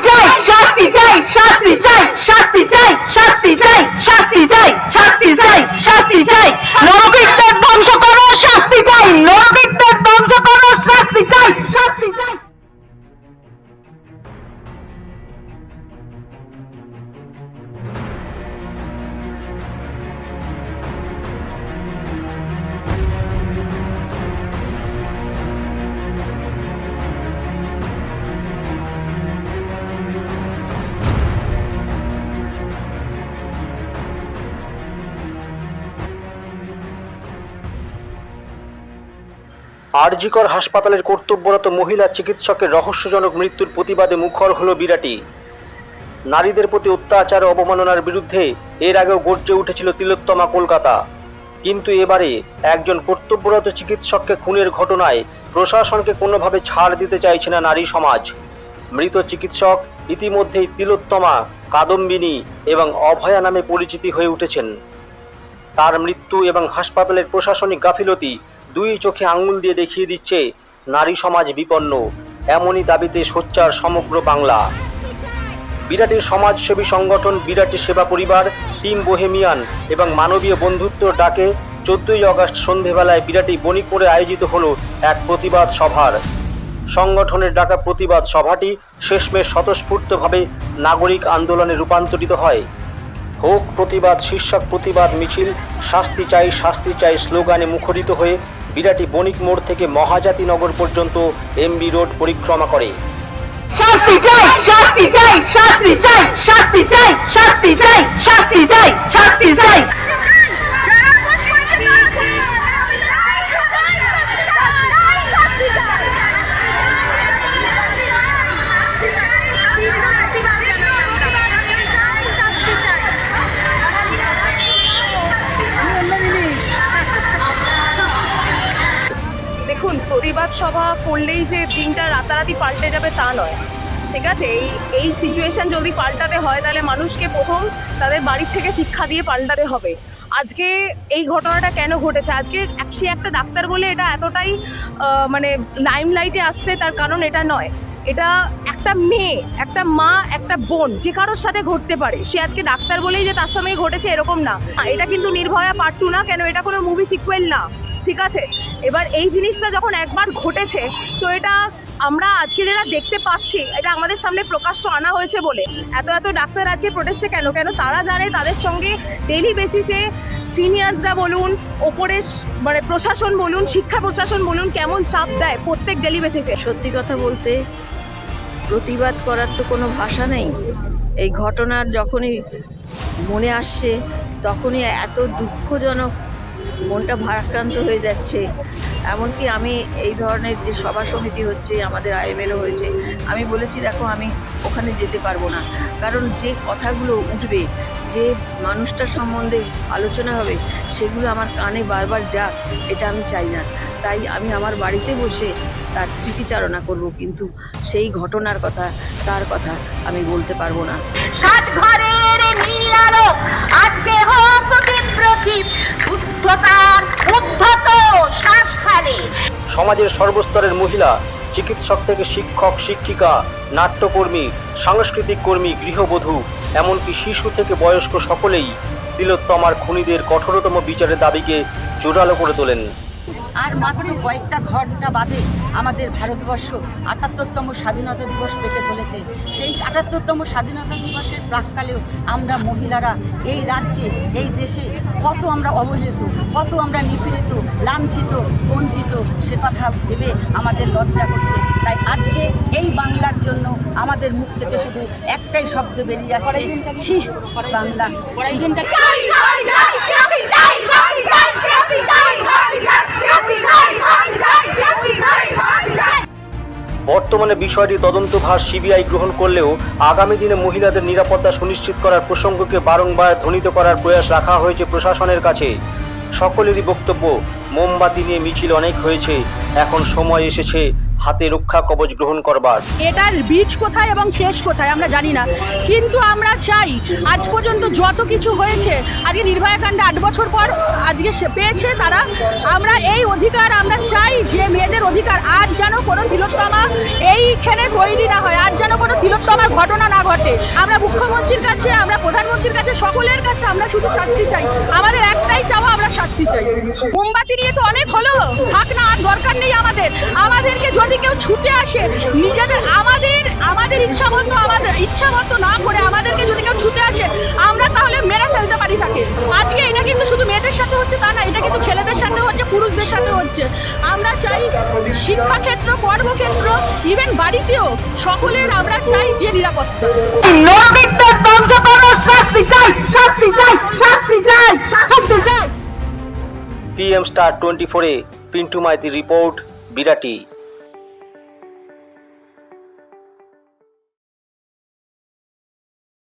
চাই শাস্তি চাই শাস্তি চাই শাস্তি চাই শাস্তি চাই শাস্তি চাই শাস্তি চাই শাস্তি চাই নরকে আরজিকর হাসপাতালের কর্তব্যরত মহিলা চিকিৎসকের রহস্যজনক মৃত্যুর প্রতিবাদে মুখর হল বিরাটি। নারীদের প্রতি অত্যাচার অবমাননার বিরুদ্ধে এর আগেও গর্জে উঠেছিল তিলোত্তমা কলকাতা। কিন্তু এবারে একজন কর্তব্যরত চিকিৎসককে খুনের ঘটনায় প্রশাসনকে কোনোভাবে ছাড় দিতে চাইছে না নারী সমাজ। মৃত চিকিৎসক ইতিমধ্যেই তিলোত্তমা, কাদম্বিনী এবং অভয়া নামে পরিচিতি হয়ে উঠেছেন। তার মৃত্যু এবং হাসপাতালের প্রশাসনিক গাফিলতি দুই চোখে আঙুল দিয়ে দেখিয়ে দিচ্ছে, নারী সমাজ বিপন্ন। এমনই দাবিতে সোচ্চার সমগ্র বাংলা। বিরাটের সমাজসেবী সংগঠন বিরাটি সেবা পরিবার, টিম বোহেমিয়ান এবং মানবীয় বন্ধুত্ব ডাকে চোদ্দই অগস্ট সন্ধেবেলায় বিরাটি বণিকপুরে আয়োজিত হলো এক প্রতিবাদ সভার। সংগঠনের ডাকা প্রতিবাদ সভাটি শেষমেশ স্বতঃস্ফূর্তভাবে নাগরিক আন্দোলনে রূপান্তরিত হয়। হোক প্রতিবাদ, শীর্ষক প্রতিবাদ মিছিল, শাস্তি চাই শাস্তি চাই স্লোগানে মুখরিত হয়ে বিরাটি বণিক মোড় থেকে মহাজাতি নগর পর্যন্ত এমবি রোড পরিক্রমা করে। শাস্তি চাই শাস্তি চাই শাস্তি চাই শাস্তি চাই শাস্তি চাই। দেখুন, প্রতিবাদ সভা করলেই যে দিনটা রাতারাতি পাল্টে যাবে তা নয়। ঠিক আছে? এই এই সিচুয়েশান যদি পাল্টাতে হয়, তাহলে মানুষকে প্রথম তাদের বাড়ির থেকে শিক্ষা দিয়ে পাল্টাতে হবে। আজকে এই ঘটনাটা কেন ঘটেছে? আজকে সে একটা ডাক্তার বলে এটা এতটাই মানে লাইমলাইটে আসছে, তার কারণ এটা নয়। এটা একটা মেয়ে, একটা মা, একটা বোন, যে কারোর সাথে ঘটতে পারে। সে আজকে ডাক্তার বলেই যে তার সঙ্গে ঘটেছে এরকম না। এটা কিন্তু নির্ভয়া পার্ট টু না, কেন এটা কোনো মুভি সিকুয়েল না, ঠিক আছে? এবার এই জিনিসটা যখন একবার ঘটেছে, তো এটা আমরা আজকে যেটা দেখতে পাচ্ছি, এটা আমাদের সামনে প্রকাশ্য আনা হয়েছে বলে। এত এত ডাক্তার আজকে প্রোটেস্টে কেন? কেন তারা জানে তাদের সঙ্গে ডেলি বেসিসে সিনিয়র্সরা বলুন ওপরে মানে প্রশাসন বলুন, শিক্ষা প্রশাসন বলুন, কেমন চাপ দেয় প্রত্যেক ডেলি বেসিসে সত্যি কথা বলতে প্রতিবাদ করার তো কোনো ভাষা নেই। এই ঘটনার যখনই মনে আসছে, তখনই এত দুঃখজনক মনটা ভারাক্রান্ত হয়ে যাচ্ছে। এমনকি আমি এই ধরনের যে সভা সমিতি হচ্ছে, আমাদের আইএমএলও হয়েছে, আমি বলেছি, দেখো, আমি ওখানে যেতে পারব না। কারণ যে কথাগুলো উঠবে, যে মানুষটার সম্বন্ধে আলোচনা হবে, সেগুলো আমার কানে বারবার যাক, এটা আমি চাই না। তাই আমি আমার বাড়িতে বসে তার স্মৃতিচারণা করব কিন্তু সেই ঘটনার কথা তার কথা আমি বলতে পারব না। সাত ঘরের নীল আলো আজকে হোক বিপ্রদীপ উদ্ধতার উদ্ধত শ্বাস ফেলে সমাজের সর্বস্তরের মহিলা চিকিৎসক থেকে শিক্ষক শিক্ষিকা নাট্যকর্মী সাংস্কৃতিক কর্মী গৃহবধূ এমনকি শিশু থেকে বয়স্ক সকলেই তিলোত্তমার খুনিদের কঠোরতম বিচারের দাবিকে জোরালো করে তোলেন। আর মাত্র কয়েকটা ঘণ্টা বাদে আমাদের ভারতবর্ষ আটাত্তরতম স্বাধীনতা দিবস পেতে চলেছে। সেই আটাত্তরতম স্বাধীনতা দিবসের প্রাককালেও আমরা মহিলারা এই রাজ্যে, এই দেশে কত আমরা অবহেলিত, কত আমরা নিপীড়িত, লাঞ্ছিত, বঞ্চিত, সে কথা ভেবে আমাদের লজ্জা করছে। তাই আজকে এই বাংলার জন্য আমাদের মুখ থেকে শুধু একটাই শব্দ বেরিয়ে আসছে, ছি, বাংলা। বর্তমানে বিষয়টি তদন্তভার সিবিআই গ্রহণ করলেও আগামী দিনে মহিলাদের নিরাপত্তা সুনিশ্চিত করার প্রসঙ্গকে বারংবার ধ্বনিত করার প্রয়াস রাখা হয়েছে প্রশাসনের কাছে। সকলেরই বক্তব্য, মোমবাতি নিয়ে মিছিল অনেক হয়েছে, এখন সময় এসেছে হাতে রক্ষা কবচ গ্রহণ করবার। এটার বীজ কোথায় এবং শেষ কোথায় আমরা জানি না। কিন্তু আমরা চাই আজ পর্যন্ত যত কিছু হয়েছে, আজকে নির্ভয়া কাণ্ডে আট বছর পর আজকে সে পেয়েছে তারা। আমরা এই অধিকার আমরা চাই যে মেয়েদের অধিকার আজ যেন কোনো তিলোত্তমা এইখানে তৈরি না হয়, আজ যেন কোনো তিলোত্তমার ঘটনা না ঘটে। আমরা মুখ্যমন্ত্রীর কাছে, আমরা প্রধানমন্ত্রীর কাছে, সকলের কাছে আমরা শুধু শাস্তি চাই। আমাদের একটাই চাওয়া, আমরা শাস্তি চাই। মোমবাতি নিয়ে তো অনেক হলো। থাক না, আর দরকার নেই আমাদের। আমাদেরকে যদি কেউ ছুটে আসে নিজেদের আমাদের আমাদের ইচ্ছা মতো আমাদের ইচ্ছা মতো না করে আমাদেরকে যদি কেউ ছুটে আসে আমরা তাহলে মেরে ফেলতে পারি তাকে। আজকে এটা কিন্তু শুধু মেয়েদের সাথে হচ্ছে তা না এটা কিন্তু ছেলেদের সাথে হচ্ছে পুরুষদের সাথে হচ্ছে। আমরা চাই শিক্ষাক্ষেত্র কর্মক্ষেত্র ইভেন বাড়িতেও সকলের আমরা চাই যে নিরাপত্তা। নরবিকদের ধ্বংস করো শাস্তি চাই শাস্তি চাই শাস্তি চাই শাস্তি চাই। পিএম স্টার টোয়েন্টি ফোরে পিন্টু মাইতি রিপোর্ট বিরাটি